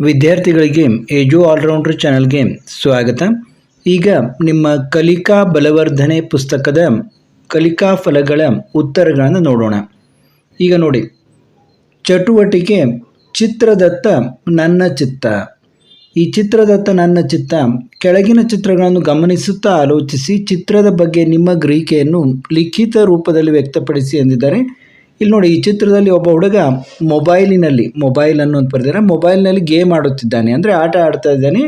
ವಿದ್ಯಾರ್ಥಿಗಳಿಗೆ age allrounder ಚಾನಲ್ಗೆ ಸ್ವಾಗತ. ಈಗ ನಿಮ್ಮ ಕಲಿಕಾ ಬಲವರ್ಧನೆ ಪುಸ್ತಕದ ಕಲಿಕಾ ಫಲಗಳ ಉತ್ತರಗಳನ್ನು ನೋಡೋಣ. ಈಗ ನೋಡಿ. ಚಟುವಟಿಕೆ ಚಿತ್ರದತ್ತ ನನ್ನ ಚಿತ್ತ. ಈ ಚಿತ್ರದತ್ತ ನನ್ನ ಚಿತ್ತ ಕೆಳಗಿನ ಚಿತ್ರಗಳನ್ನು ಗಮನಿಸುತ್ತಾ ಆಲೋಚಿಸಿ ಚಿತ್ರದ ಬಗ್ಗೆ ನಿಮ್ಮ ಗ್ರಹಿಕೆಯನ್ನು ಲಿಖಿತ ರೂಪದಲ್ಲಿ ವ್ಯಕ್ತಪಡಿಸಿ ಎಂದಿದ್ದಾರೆ ಇಲ್ಲಿ ನೋಡಿ, ಈ ಚಿತ್ರದಲ್ಲಿ ಒಬ್ಬ ಹುಡುಗ ಮೊಬೈಲಿನಲ್ಲಿ, ಮೊಬೈಲ್ ಅನ್ನೋದು ಬರೆದಿದ್ದಾರೆ, ಮೊಬೈಲ್ನಲ್ಲಿ ಗೇಮ್ ಆಡುತ್ತಿದ್ದಾನೆ. ಅಂದರೆ ಆಟ ಆಡ್ತಾ ಇದ್ದಾನೆ.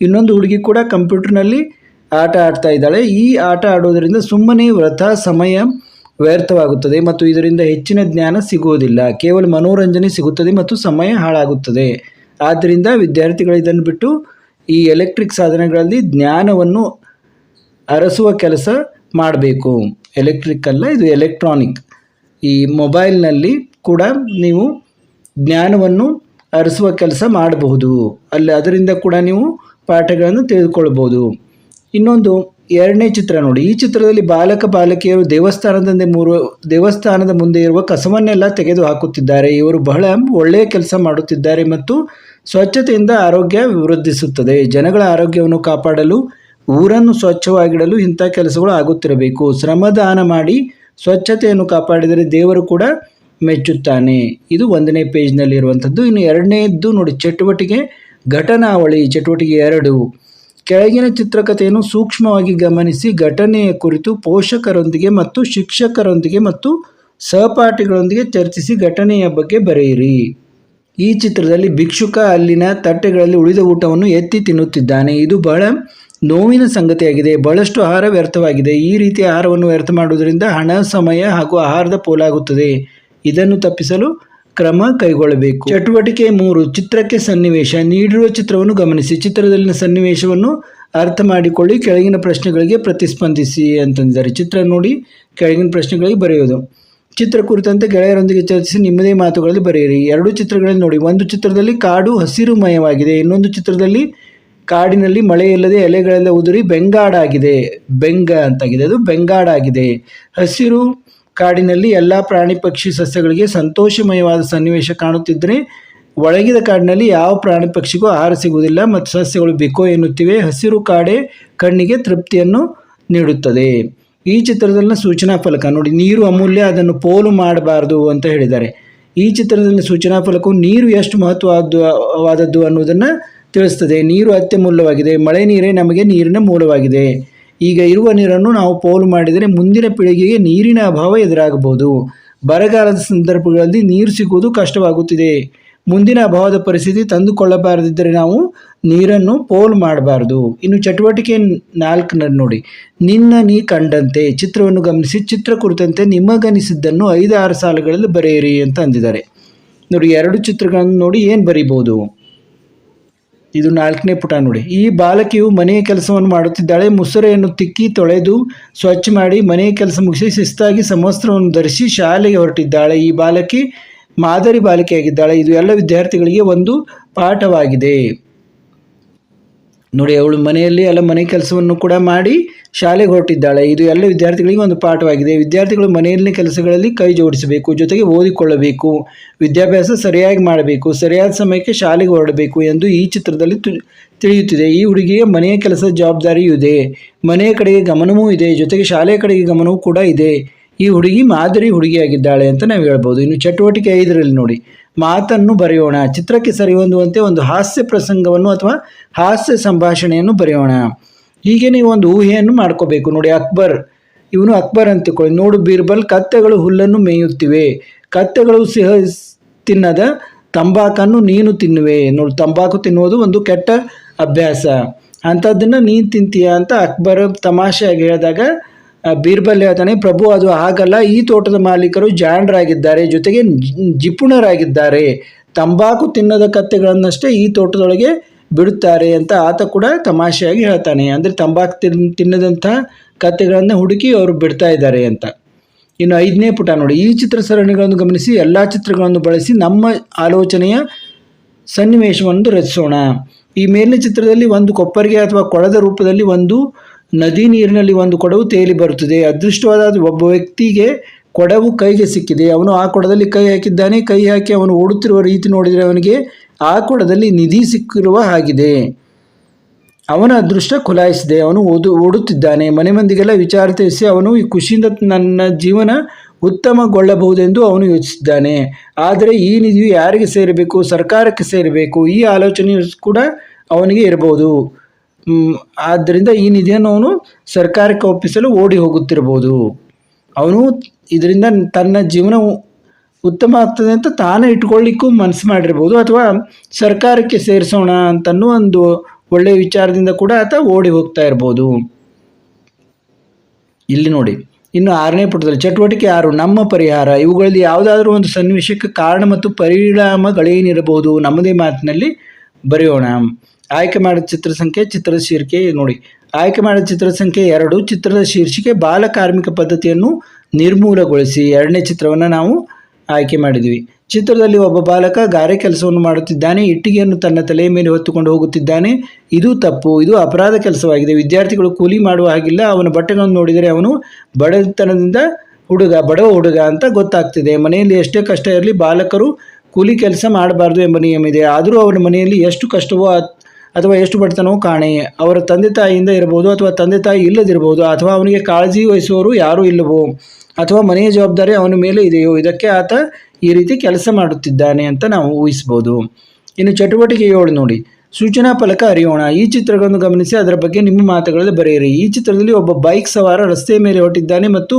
ಇನ್ನೊಂದು ಹುಡುಗಿ ಕೂಡ ಕಂಪ್ಯೂಟರ್ನಲ್ಲಿ ಆಟ ಆಡ್ತಾ ಇದ್ದಾಳೆ. ಈ ಆಟ ಆಡೋದರಿಂದ ಸುಮ್ಮನೆ ವ್ರತ, ಸಮಯ ವ್ಯರ್ಥವಾಗುತ್ತದೆ ಮತ್ತು ಇದರಿಂದ ಹೆಚ್ಚಿನ ಜ್ಞಾನ ಸಿಗುವುದಿಲ್ಲ. ಕೇವಲ ಮನೋರಂಜನೆ ಸಿಗುತ್ತದೆ ಮತ್ತು ಸಮಯ ಹಾಳಾಗುತ್ತದೆ. ಆದ್ದರಿಂದ ವಿದ್ಯಾರ್ಥಿಗಳು ಇದನ್ನು ಬಿಟ್ಟು ಈ ಎಲೆಕ್ಟ್ರಿಕ್ ಸಾಧನಗಳಲ್ಲಿ ಜ್ಞಾನವನ್ನು ಅರಸುವ ಕೆಲಸ ಮಾಡಬೇಕು. ಎಲೆಕ್ಟ್ರಿಕ್ ಅಲ್ಲ, ಇದು ಎಲೆಕ್ಟ್ರಾನಿಕ್. ಈ ಮೊಬೈಲ್ನಲ್ಲಿ ಕೂಡ ನೀವು ಜ್ಞಾನವನ್ನು ಅರಸುವ ಕೆಲಸ ಮಾಡಬಹುದು. ಅಲ್ಲಿ ಅದರಿಂದ ಕೂಡ ನೀವು ಪಾಠಗಳನ್ನು ತಿಳಿದುಕೊಳ್ಬೋದು ಇನ್ನೊಂದು ಎರಡನೇ ಚಿತ್ರ ನೋಡಿ. ಈ ಚಿತ್ರದಲ್ಲಿ ಬಾಲಕ, ಬಾಲಕಿಯರು ದೇವಸ್ಥಾನದ ಮೂರು, ದೇವಸ್ಥಾನದ ಮುಂದೆ ಇರುವ ಕಸವನ್ನೆಲ್ಲ ತೆಗೆದು ಹಾಕುತ್ತಿದ್ದಾರೆ ಇವರು ಬಹಳ ಒಳ್ಳೆಯ ಕೆಲಸ ಮಾಡುತ್ತಿದ್ದಾರೆ ಮತ್ತು ಸ್ವಚ್ಛತೆಯಿಂದ ಆರೋಗ್ಯ ವೃದ್ಧಿಸುತ್ತದೆ. ಜನಗಳ ಆರೋಗ್ಯವನ್ನು ಕಾಪಾಡಲು, ಊರನ್ನು ಸ್ವಚ್ಛವಾಗಿಡಲು ಇಂಥ ಕೆಲಸಗಳು ಆಗುತ್ತಿರಬೇಕು. ಶ್ರಮದಾನ ಮಾಡಿ ಸ್ವಚ್ಛತೆಯನ್ನು ಕಾಪಾಡಿದರೆ ದೇವರು ಕೂಡ ಮೆಚ್ಚುತ್ತಾನೆ. ಇದು ಒಂದನೇ ಪೇಜ್ನಲ್ಲಿ ಇರುವಂಥದ್ದು ಇನ್ನು ಎರಡನೇದ್ದು ನೋಡಿ, ಚಟುವಟಿಕೆ ಘಟನಾವಳಿ, ಚಟುವಟಿಕೆ ಎರಡು. ಕೆಳಗಿನ ಚಿತ್ರಕಥೆಯನ್ನು ಸೂಕ್ಷ್ಮವಾಗಿ ಗಮನಿಸಿ, ಘಟನೆಯ ಕುರಿತು ಪೋಷಕರೊಂದಿಗೆ ಮತ್ತು ಶಿಕ್ಷಕರೊಂದಿಗೆ ಮತ್ತು ಸಹಪಾಠಿಗಳೊಂದಿಗೆ ಚರ್ಚಿಸಿ ಘಟನೆಯ ಬಗ್ಗೆ ಬರೆಯಿರಿ. ಈ ಚಿತ್ರದಲ್ಲಿ ಭಿಕ್ಷುಕ ಅಲ್ಲಿನ ತಟ್ಟೆಗಳಲ್ಲಿ ಉಳಿದ ಊಟವನ್ನು ಎತ್ತಿ ತಿನ್ನುತ್ತಿದ್ದಾನೆ. ಇದು ಬಹಳ ನೋವಿನ ಸಂಗತಿಯಾಗಿದೆ. ಬಹಳಷ್ಟು ಆಹಾರ ವ್ಯರ್ಥವಾಗಿದೆ. ಈ ರೀತಿ ಆಹಾರವನ್ನು ವ್ಯರ್ಥ ಮಾಡುವುದರಿಂದ ಹಣ, ಸಮಯ ಹಾಗೂ ಆಹಾರದ ಪೋಲಾಗುತ್ತದೆ. ಇದನ್ನು ತಪ್ಪಿಸಲು ಕ್ರಮ ಕೈಗೊಳ್ಳಬೇಕು. ಚಟುವಟಿಕೆ ಮೂರು, ಚಿತ್ರಕ್ಕೆ ಸನ್ನಿವೇಶ. ನೀಡಿರುವ ಚಿತ್ರವನ್ನು ಗಮನಿಸಿ. ಚಿತ್ರದಲ್ಲಿನ ಸನ್ನಿವೇಶವನ್ನು ಅರ್ಥ ಮಾಡಿಕೊಳ್ಳಿ. ಕೆಳಗಿನ ಪ್ರಶ್ನೆಗಳಿಗೆ ಪ್ರತಿಸ್ಪಂದಿಸಿ ಅಂತಂದಿದ್ದಾರೆ. ಚಿತ್ರ ನೋಡಿ ಕೆಳಗಿನ ಪ್ರಶ್ನೆಗಳಿಗೆ ಬರೆಯೋದು. ಚಿತ್ರ ಕುರಿತಂತೆ ಗೆಳೆಯರೊಂದಿಗೆ ಚರ್ಚಿಸಿ ನಿಮ್ಮದೇ ಮಾತುಗಳಲ್ಲಿ ಬರೆಯಿರಿ. ಎರಡು ಚಿತ್ರಗಳಲ್ಲಿ ನೋಡಿ. ಒಂದು ಚಿತ್ರದಲ್ಲಿ ಕಾಡು ಹಸಿರುಮಯವಾಗಿದೆ. ಇನ್ನೊಂದು ಚಿತ್ರದಲ್ಲಿ ಕಾಡಿನಲ್ಲಿ ಮಳೆಯಿಲ್ಲದೆ ಎಲೆಗಳೆಲ್ಲ ಉದುರಿ ಬೆಂಗಾಡಾಗಿದೆ. ಬೆಂಗ ಅಂತಾಗಿದೆ. ಅದು ಬೆಂಗಾಡಾಗಿದೆ. ಹಸಿರು ಕಾಡಿನಲ್ಲಿ ಎಲ್ಲ ಪ್ರಾಣಿ ಪಕ್ಷಿ ಸಸ್ಯಗಳಿಗೆ ಸಂತೋಷಮಯವಾದ ಸನ್ನಿವೇಶ ಕಾಣುತ್ತಿದ್ದರೆ ಒಳಗಿದ ಕಾಡಿನಲ್ಲಿ ಯಾವ ಪ್ರಾಣಿ ಪಕ್ಷಿಗೂ ಆಹಾರ ಸಿಗುವುದಿಲ್ಲ ಮತ್ತು ಸಸ್ಯಗಳು ಬಿಕೋ ಎನ್ನುತ್ತಿವೆ. ಹಸಿರು ಕಾಡೆ ಕಣ್ಣಿಗೆ ತೃಪ್ತಿಯನ್ನು ನೀಡುತ್ತದೆ. ಈ ಚಿತ್ರದಲ್ಲಿನ ಸೂಚನಾ ಫಲಕ ನೋಡಿ. ನೀರು ಅಮೂಲ್ಯ, ಅದನ್ನು ಪೋಲು ಮಾಡಬಾರದು ಅಂತ ಹೇಳಿದ್ದಾರೆ. ಈ ಚಿತ್ರದಲ್ಲಿ ಸೂಚನಾ ಫಲಕವು ನೀರು ಎಷ್ಟು ಮಹತ್ವವಾದದ್ದು ಅನ್ನುವುದನ್ನು ತಿಳಿಸ್ತದೆ. ನೀರು ಅತ್ಯಮೂಲ್ಯವಾಗಿದೆ ಮಳೆ ನೀರೇ ನಮಗೆ ನೀರಿನ ಮೂಲವಾಗಿದೆ. ಈಗ ಇರುವ ನೀರನ್ನು ನಾವು ಪೋಲು ಮಾಡಿದರೆ ಮುಂದಿನ ಪೀಳಿಗೆಗೆ ನೀರಿನ ಅಭಾವ ಎದುರಾಗಬಹುದು. ಬರಗಾಲದ ಸಂದರ್ಭಗಳಲ್ಲಿ ನೀರು ಸಿಗುವುದು ಕಷ್ಟವಾಗುತ್ತಿದೆ. ಮುಂದಿನ ಅಭಾವದ ಪರಿಸ್ಥಿತಿ ತಂದುಕೊಳ್ಳಬಾರದಿದ್ದರೆ ನಾವು ನೀರನ್ನು ಪೋಲು ಮಾಡಬಾರ್ದು. ಇನ್ನು ಚಟುವಟಿಕೆ ನಾಲ್ಕನಲ್ಲಿ ನೋಡಿ. ನಿನ್ನ ನೀ ಕಂಡಂತೆ, ಚಿತ್ರವನ್ನು ಗಮನಿಸಿ, ಚಿತ್ರ ಕುರಿತಂತೆ ನಿಮಗನಿಸಿದ್ದನ್ನು ಐದು ಆರು ಸಾಲುಗಳಲ್ಲಿ ಬರೆಯಿರಿ ಅಂತ ಅಂದಿದ್ದಾರೆ. ನೋಡಿ, ಎರಡು ಚಿತ್ರಗಳನ್ನು ನೋಡಿ ಏನು ಬರಿಬೋದು ಇದು ನಾಲ್ಕನೇ ಪುಟ ನೋಡಿ. ಈ ಬಾಲಕಿಯು ಮನೆಯ ಕೆಲಸವನ್ನು ಮಾಡುತ್ತಿದ್ದಾಳೆ. ಮುಸುರೆಯನ್ನು ತಿಕ್ಕಿ ತೊಳೆದು ಸ್ವಚ್ಛ ಮಾಡಿ ಮನೆಯ ಕೆಲಸ ಮುಗಿಸಿ ಶಿಸ್ತಾಗಿ ಸಮವಸ್ತ್ರವನ್ನು ಧರಿಸಿ ಶಾಲೆಗೆ ಹೊರಟಿದ್ದಾಳೆ. ಈ ಬಾಲಕಿ ಮಾದರಿ ಬಾಲಕಿಯಾಗಿದ್ದಾಳೆ. ಇದು ಎಲ್ಲ ವಿದ್ಯಾರ್ಥಿಗಳಿಗೆ ಒಂದು ಪಾಠವಾಗಿದೆ. ನೋಡಿ, ಅವಳು ಮನೆಯಲ್ಲಿ ಎಲ್ಲ ಮನೆ ಕೆಲಸವನ್ನು ಕೂಡ ಮಾಡಿ ಶಾಲೆಗೆ ಹೊರಟಿದ್ದಾಳೆ. ಇದು ಎಲ್ಲ ವಿದ್ಯಾರ್ಥಿಗಳಿಗೆ ಒಂದು ಪಾಠವಾಗಿದೆ. ವಿದ್ಯಾರ್ಥಿಗಳು ಮನೆಯಲ್ಲಿ ಕೆಲಸಗಳಲ್ಲಿ ಕೈ ಜೋಡಿಸಬೇಕು, ಜೊತೆಗೆ ಓದಿಕೊಳ್ಳಬೇಕು, ವಿದ್ಯಾಭ್ಯಾಸ ಸರಿಯಾಗಿ ಮಾಡಬೇಕು, ಸರಿಯಾದ ಸಮಯಕ್ಕೆ ಶಾಲೆಗೆ ಹೊರಡಬೇಕು ಎಂದು ಈ ಚಿತ್ರದಲ್ಲಿ ತಿಳಿಯುತ್ತಿದೆ. ಈ ಹುಡುಗಿಯ ಮನೆಯ ಕೆಲಸದ ಜವಾಬ್ದಾರಿಯೂ ಇದೆ. ಮನೆಯ ಕಡೆಗೆ ಗಮನವೂ ಇದೆ, ಜೊತೆಗೆ ಶಾಲೆಯ ಕಡೆಗೆ ಗಮನವೂ ಕೂಡ ಇದೆ. ಈ ಹುಡುಗಿ ಮಾದರಿ ಹುಡುಗಿಯಾಗಿದ್ದಾಳೆ ಅಂತ ನಾವು ಹೇಳ್ಬೋದು. ಇನ್ನು ಚಟುವಟಿಕೆ ಐದರಲ್ಲಿ ನೋಡಿ. ಮಾತನ್ನು ಬರೆಯೋಣ. ಚಿತ್ರಕ್ಕೆ ಸರಿಹೊಂದುವಂತೆ ಒಂದು ಹಾಸ್ಯ ಪ್ರಸಂಗವನ್ನು ಅಥವಾ ಹಾಸ್ಯ ಸಂಭಾಷಣೆಯನ್ನು ಬರೆಯೋಣ. ಹೀಗೆ ನೀವು ಒಂದು ಊಹೆಯನ್ನು ಮಾಡ್ಕೋಬೇಕು. ನೋಡಿ, ಅಕ್ಬರ್. ಇವನು ಅಕ್ಬರ್ ಅಂತ ತಿಳ್ಕೊಳ್ಳಿ ನೋಡು, ಬೀರ್ಬಲ್, ಕತ್ತೆಗಳು ಹುಲ್ಲನ್ನು ಮೇಯುತ್ತಿವೆ. ಕತ್ತೆಗಳು ಸಿಹ ತಿನ್ನದ ತಂಬಾಕನ್ನು ನೀನು ತಿನ್ನುವೆ. ನೋಡಿ, ತಂಬಾಕು ತಿನ್ನುವುದು ಒಂದು ಕೆಟ್ಟ ಅಭ್ಯಾಸ. ಅಂಥದ್ದನ್ನು ನೀನು ತಿಂತೀಯ ಅಂತ ಅಕ್ಬರ್ ತಮಾಷೆಯಾಗಿ ಹೇಳಿದಾಗ ಬೀರ್ಬಲ್ ಹೇಳ್ತಾನೆ, ಪ್ರಭು, ಅದು ಆಗಲ್ಲ ಈ ತೋಟದ ಮಾಲೀಕರು ಜಾಣರಾಗಿದ್ದಾರೆ ಜೊತೆಗೆ ಜಿಪುಣರಾಗಿದ್ದಾರೆ. ತಂಬಾಕು ತಿನ್ನದ ಕತ್ತೆಗಳನ್ನಷ್ಟೇ ಈ ತೋಟದೊಳಗೆ ಬಿಡುತ್ತಾರೆ ಅಂತ ಆತ ಕೂಡ ತಮಾಷೆಯಾಗಿ ಹೇಳ್ತಾನೆ. ಅಂದರೆ ತಂಬಾಕು ತಿನ್, ತಿನ್ನದಂಥ ಕತ್ತೆಗಳನ್ನು ಹುಡುಕಿ ಅವರು ಬಿಡ್ತಾ ಇದ್ದಾರೆ ಅಂತ. ಇನ್ನು ಐದನೇ ಪುಟ ನೋಡಿ. ಈ ಚಿತ್ರ ಸರಣಿಗಳನ್ನು ಗಮನಿಸಿ, ಎಲ್ಲ ಚಿತ್ರಗಳನ್ನು ಬಳಸಿ ನಮ್ಮ ಆಲೋಚನೆಯ ಸನ್ನಿವೇಶವನ್ನು ರಚಿಸೋಣ. ಈ ಮೇಲಿನ ಚಿತ್ರದಲ್ಲಿ ಒಂದು ಕೊಪ್ಪರಿಗೆ ಅಥವಾ ಕೊಳದ ರೂಪದಲ್ಲಿ ಒಂದು ನದಿ ನೀರಿನಲ್ಲಿ ಒಂದು ಕೊಡವು ತೇಲಿ ಬರುತ್ತದೆ. ಅದೃಷ್ಟವಾದ ಒಬ್ಬ ವ್ಯಕ್ತಿಗೆ ಕೊಡವು ಕೈಗೆ ಸಿಕ್ಕಿದೆ. ಅವನು ಆ ಕೊಡದಲ್ಲಿ ಕೈ ಹಾಕಿದ್ದಾನೆ. ಕೈ ಹಾಕಿ ಅವನು ಓಡುತ್ತಿರುವ ರೀತಿ ನೋಡಿದರೆ ಅವನಿಗೆ ಆ ಕೊಡದಲ್ಲಿ ನಿಧಿ ಸಿಕ್ಕಿರುವ ಹಾಗಿದೆ. ಅವನ ಅದೃಷ್ಟ ಖುಲಾಯಿಸಿದೆ. ಅವನು ಓದು, ಓಡುತ್ತಿದ್ದಾನೆ. ಮನೆ ಮಂದಿಗೆಲ್ಲ ವಿಚಾರ ತಿಳಿಸಿ ಅವನು ಈ ಖುಷಿಯಿಂದ ನನ್ನ ಜೀವನ ಉತ್ತಮಗೊಳ್ಳಬಹುದೆಂದು ಅವನು ಯೋಚಿಸಿದ್ದಾನೆ. ಆದರೆ ಈ ನಿಧಿಯು ಯಾರಿಗೆ ಸೇರಬೇಕು? ಸರ್ಕಾರಕ್ಕೆ ಸೇರಬೇಕು? ಈ ಆಲೋಚನೆಯು ಕೂಡ ಅವನಿಗೆ ಇರಬಹುದು. ಆದ್ದರಿಂದ ಈ ನಿಧಿಯನ್ನು ಅವನು ಸರ್ಕಾರಕ್ಕೆ ಒಪ್ಪಿಸಲು ಓಡಿ ಹೋಗುತ್ತಿರಬಹುದು ಅವನು ಇದರಿಂದ ತನ್ನ ಜೀವನ ಉತ್ತಮ ಆಗ್ತದೆ ಅಂತ ತಾನೇ ಇಟ್ಕೊಳ್ಳಿಕ್ಕೂ ಮನಸ್ಸು ಮಾಡಿರ್ಬೋದು ಅಥವಾ ಸರ್ಕಾರಕ್ಕೆ ಸೇರಿಸೋಣ ಅಂತನೂ ಒಂದು ಒಳ್ಳೆಯ ವಿಚಾರದಿಂದ ಕೂಡ ಆತ ಓಡಿ ಹೋಗ್ತಾ ಇರ್ಬೋದು. ಇಲ್ಲಿ ನೋಡಿ, ಇನ್ನು ಆರನೇ ಪುಟದಲ್ಲಿ ಚಟುವಟಿಕೆ ಆರು, ನಮ್ಮ ಪರಿಹಾರ. ಇವುಗಳಲ್ಲಿ ಯಾವುದಾದ್ರೂ ಒಂದು ಸನ್ನಿವೇಶಕ್ಕೆ ಕಾರಣ ಮತ್ತು ಪರಿಣಾಮಗಳೇನಿರಬಹುದು ನಮ್ಮದೇ ಮಾತಿನಲ್ಲಿ ಬರೆಯೋಣ. ಆಯ್ಕೆ ಮಾಡಿದ ಚಿತ್ರ ಸಂಖ್ಯೆ ಚಿತ್ರದ ಶೀರ್ಷಿಕೆ ನೋಡಿ. ಆಯ್ಕೆ ಮಾಡಿದ ಚಿತ್ರಸಂಖ್ಯೆ ಎರಡು, ಚಿತ್ರದ ಶೀರ್ಷಿಕೆ ಬಾಲ ಕಾರ್ಮಿಕ ಪದ್ಧತಿಯನ್ನು ನಿರ್ಮೂಲಗೊಳಿಸಿ. ಎರಡನೇ ಚಿತ್ರವನ್ನು ನಾವು ಆಯ್ಕೆ ಮಾಡಿದ್ವಿ. ಚಿತ್ರದಲ್ಲಿ ಒಬ್ಬ ಬಾಲಕ ಗಾರೆ ಕೆಲಸವನ್ನು ಮಾಡುತ್ತಿದ್ದಾನೆ. ಇಟ್ಟಿಗೆಯನ್ನು ತನ್ನ ತಲೆಯ ಮೇಲೆ ಹೊತ್ತುಕೊಂಡು ಹೋಗುತ್ತಿದ್ದಾನೆ. ಇದು ತಪ್ಪು, ಇದು ಅಪರಾಧ ಕೆಲಸವಾಗಿದೆ. ವಿದ್ಯಾರ್ಥಿಗಳು ಕೂಲಿ ಮಾಡುವ ಹಾಗಿಲ್ಲ. ಅವನ ಬಟ್ಟೆಗಳನ್ನು ನೋಡಿದರೆ ಅವನು ಬಡತನದಿಂದ ಹುಡುಗ, ಬಡವ ಹುಡುಗ ಅಂತ ಗೊತ್ತಾಗ್ತಿದೆ. ಮನೆಯಲ್ಲಿ ಎಷ್ಟೇ ಕಷ್ಟ ಇರಲಿ ಬಾಲಕರು ಕೂಲಿ ಕೆಲಸ ಮಾಡಬಾರ್ದು ಎಂಬ ನಿಯಮ ಇದೆ. ಆದರೂ ಅವನ ಮನೆಯಲ್ಲಿ ಎಷ್ಟು ಕಷ್ಟವೋ ಅಥವಾ ಎಷ್ಟು ಬಡತನವೂ ಕಾಣೆ. ಅವರ ತಂದೆ ತಾಯಿಯಿಂದ ಇರಬಹುದು ಅಥವಾ ತಂದೆ ತಾಯಿ ಇಲ್ಲದಿರಬಹುದು, ಅಥವಾ ಅವನಿಗೆ ಕಾಳಜಿ ವಹಿಸುವವರು ಯಾರೂ ಇಲ್ಲವೋ, ಅಥವಾ ಮನೆಯ ಜವಾಬ್ದಾರಿ ಅವನ ಮೇಲೆ ಇದೆಯೋ, ಇದಕ್ಕೆ ಆತ ಈ ರೀತಿ ಕೆಲಸ ಮಾಡುತ್ತಿದ್ದಾನೆ ಅಂತ ನಾವು ಊಹಿಸ್ಬೋದು ಇನ್ನು ಚಟುವಟಿಕೆ ಏಳು ನೋಡಿ. ಸೂಚನಾ ಫಲಕ ಅರಿಯೋಣ. ಈ ಚಿತ್ರಗಳನ್ನು ಗಮನಿಸಿ, ಅದರ ಬಗ್ಗೆ ನಿಮ್ಮ ಮಾತುಗಳಲ್ಲಿ ಬರೆಯಿರಿ. ಈ ಚಿತ್ರದಲ್ಲಿ ಒಬ್ಬ ಬೈಕ್ ಸವಾರ ರಸ್ತೆಯ ಮೇಲೆ ಹೊರಟಿದ್ದಾನೆ ಮತ್ತು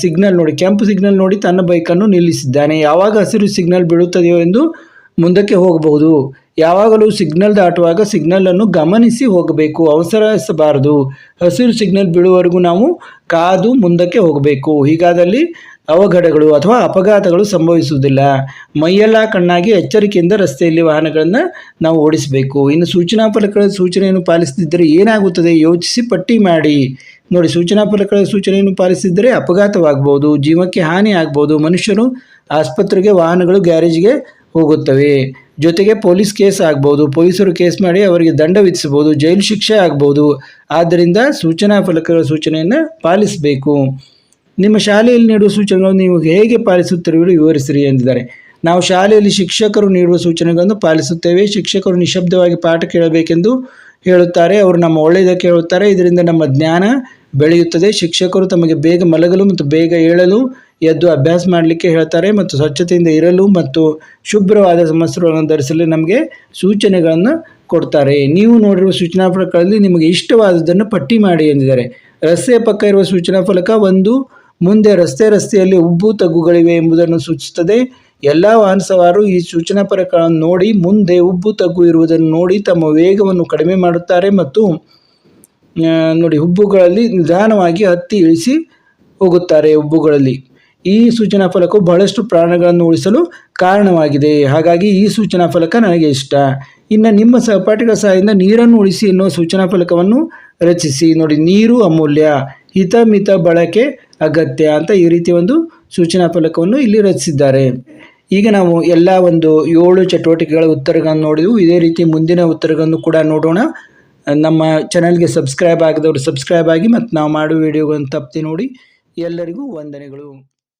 ಸಿಗ್ನಲ್ ನೋಡಿ. ಕೆಂಪು ಸಿಗ್ನಲ್ ನೋಡಿ ತನ್ನ ಬೈಕನ್ನು ನಿಲ್ಲಿಸಿದ್ದಾನೆ. ಯಾವಾಗ ಹಸಿರು ಸಿಗ್ನಲ್ ಬೀಳುತ್ತದೆಯೋ ಎಂದು ಮುಂದಕ್ಕೆ ಹೋಗಬಹುದು. ಯಾವಾಗಲೂ ಸಿಗ್ನಲ್ ದಾಟುವಾಗ ಸಿಗ್ನಲನ್ನು ಗಮನಿಸಿ ಹೋಗಬೇಕು, ಅವಸರಿಸಬಾರದು. ಹಸಿರು ಸಿಗ್ನಲ್ ಬೀಳುವವರೆಗೂ ನಾವು ಕಾದು ಮುಂದಕ್ಕೆ ಹೋಗಬೇಕು. ಹೀಗಾದಲ್ಲಿ ಅವಘಡಗಳು ಅಥವಾ ಅಪಘಾತಗಳು ಸಂಭವಿಸುವುದಿಲ್ಲ. ಮೈಯೆಲ್ಲ ಕಣ್ಣಾಗಿ ಎಚ್ಚರಿಕೆಯಿಂದ ರಸ್ತೆಯಲ್ಲಿ ವಾಹನಗಳನ್ನು ನಾವು ಓಡಿಸಬೇಕು. ಇನ್ನು ಸೂಚನಾ ಫಲಕಗಳ ಸೂಚನೆಯನ್ನು ಪಾಲಿಸದಿದ್ದರೆ ಏನಾಗುತ್ತದೆ? ಯೋಚಿಸಿ ಪಟ್ಟಿ ಮಾಡಿ. ನೋಡಿ, ಸೂಚನಾ ಫಲಕಗಳ ಸೂಚನೆಯನ್ನು ಪಾಲಿಸಿದರೆ ಅಪಘಾತವಾಗಬಹುದು, ಜೀವಕ್ಕೆ ಹಾನಿ ಆಗ್ಬೋದು ಮನುಷ್ಯರು ಆಸ್ಪತ್ರೆಗೆ, ವಾಹನಗಳು ಗ್ಯಾರೇಜ್ಗೆ ಹೋಗುತ್ತವೆ. ಜೊತೆಗೆ ಪೊಲೀಸ್ ಕೇಸ್ ಆಗ್ಬೋದು, ಪೊಲೀಸರು ಕೇಸ್ ಮಾಡಿ ಅವರಿಗೆ ದಂಡ ವಿಧಿಸಬಹುದು, ಜೈಲು ಶಿಕ್ಷೆ ಆಗ್ಬೋದು. ಆದ್ದರಿಂದ ಸೂಚನಾ ಫಲಕಗಳ ಸೂಚನೆಯನ್ನು ಪಾಲಿಸಬೇಕು. ನಿಮ್ಮ ಶಾಲೆಯಲ್ಲಿ ನೀಡುವ ಸೂಚನೆಗಳನ್ನು ನೀವು ಹೇಗೆ ಪಾಲಿಸುತ್ತಿರುವುದು ವಿವರಿಸಿರಿ ಎಂದಿದ್ದಾರೆ. ನಾವು ಶಾಲೆಯಲ್ಲಿ ಶಿಕ್ಷಕರು ನೀಡುವ ಸೂಚನೆಗಳನ್ನು ಪಾಲಿಸುತ್ತೇವೆ. ಶಿಕ್ಷಕರು ನಿಶಬ್ದವಾಗಿ ಪಾಠ ಕೇಳಬೇಕೆಂದು ಹೇಳುತ್ತಾರೆ. ಅವರು ನಮ್ಮ ಒಳ್ಳೆಯದಕ್ಕೆ ಹೇಳುತ್ತಾರೆ ಇದರಿಂದ ನಮ್ಮ ಜ್ಞಾನ ಬೆಳೆಯುತ್ತದೆ. ಶಿಕ್ಷಕರು ತಮಗೆ ಬೇಗ ಮಲಗಲು ಮತ್ತು ಬೇಗ ಏಳಲು ಎದ್ದು ಅಭ್ಯಾಸ ಮಾಡಲಿಕ್ಕೆ ಹೇಳ್ತಾರೆ ಮತ್ತು ಸ್ವಚ್ಛತೆಯಿಂದ ಇರಲು ಮತ್ತು ಶುಭ್ರವಾದ ಸಮಸ್ಯೆಗಳನ್ನು ಧರಿಸಲು ನಮಗೆ ಸೂಚನೆಗಳನ್ನು ಕೊಡ್ತಾರೆ. ನೀವು ನೋಡಿರುವ ಸೂಚನಾ ಫಲಕಗಳಲ್ಲಿ ನಿಮಗೆ ಇಷ್ಟವಾದದ್ದನ್ನು ಪಟ್ಟಿ ಮಾಡಿ ಎಂದಿದ್ದಾರೆ. ರಸ್ತೆಯ ಪಕ್ಕ ಇರುವ ಸೂಚನಾ ಫಲಕ ಒಂದು, ಮುಂದೆ ರಸ್ತೆ, ರಸ್ತೆಯಲ್ಲಿ ಉಬ್ಬು ತಗ್ಗುಗಳಿವೆ ಎಂಬುದನ್ನು ಸೂಚಿಸುತ್ತದೆ. ಎಲ್ಲ ವಾಹನ ಸವಾರರು ಈ ಸೂಚನಾ ಫಲಕಗಳನ್ನು ನೋಡಿ, ಮುಂದೆ ಉಬ್ಬು ತಗ್ಗು ಇರುವುದನ್ನು ನೋಡಿ, ತಮ್ಮ ವೇಗವನ್ನು ಕಡಿಮೆ ಮಾಡುತ್ತಾರೆ ಮತ್ತು ನೋಡಿ, ಉಬ್ಬುಗಳಲ್ಲಿ ನಿಧಾನವಾಗಿ ಹತ್ತಿ ಇಳಿಸಿ ಹೋಗುತ್ತಾರೆ ಉಬ್ಬುಗಳಲ್ಲಿ. ಈ ಸೂಚನಾ ಫಲಕವು ಬಹಳಷ್ಟು ಪ್ರಾಣಗಳನ್ನು ಉಳಿಸಲು ಕಾರಣವಾಗಿದೆ. ಹಾಗಾಗಿ ಈ ಸೂಚನಾ ಫಲಕ ನನಗೆ ಇಷ್ಟ. ಇನ್ನು ನಿಮ್ಮ ಸಹಪಾಠಿಗಳ ಸಹಾಯದಿಂದ ನೀರನ್ನು ಉಳಿಸಿ ಎನ್ನುವ ಸೂಚನಾ ಫಲಕವನ್ನು ರಚಿಸಿ. ನೋಡಿ, ನೀರು ಅಮೂಲ್ಯ, ಹಿತಮಿತ ಬಳಕೆ ಅಗತ್ಯ ಅಂತ ಈ ರೀತಿ ಒಂದು ಸೂಚನಾ ಫಲಕವನ್ನು ಇಲ್ಲಿ ರಚಿಸಿದ್ದಾರೆ. ಈಗ ನಾವು ಎಲ್ಲ ಒಂದು ಏಳು ಚಟುವಟಿಕೆಗಳ ಉತ್ತರಗಳನ್ನು ನೋಡಿದೆವು. ಇದೇ ರೀತಿ ಮುಂದಿನ ಉತ್ತರಗಳನ್ನು ಕೂಡ ನೋಡೋಣ. ನಮ್ಮ ಚಾನಲ್ಗೆ ಸಬ್ಸ್ಕ್ರೈಬ್ ಆಗದವರು ಸಬ್ಸ್ಕ್ರೈಬ್ ಆಗಿ ಮತ್ತು ನಾವು ಮಾಡುವ ವಿಡಿಯೋಗಳನ್ನು ತಪ್ಪಿ ನೋಡಿ. ಎಲ್ಲರಿಗೂ ವಂದನೆಗಳು.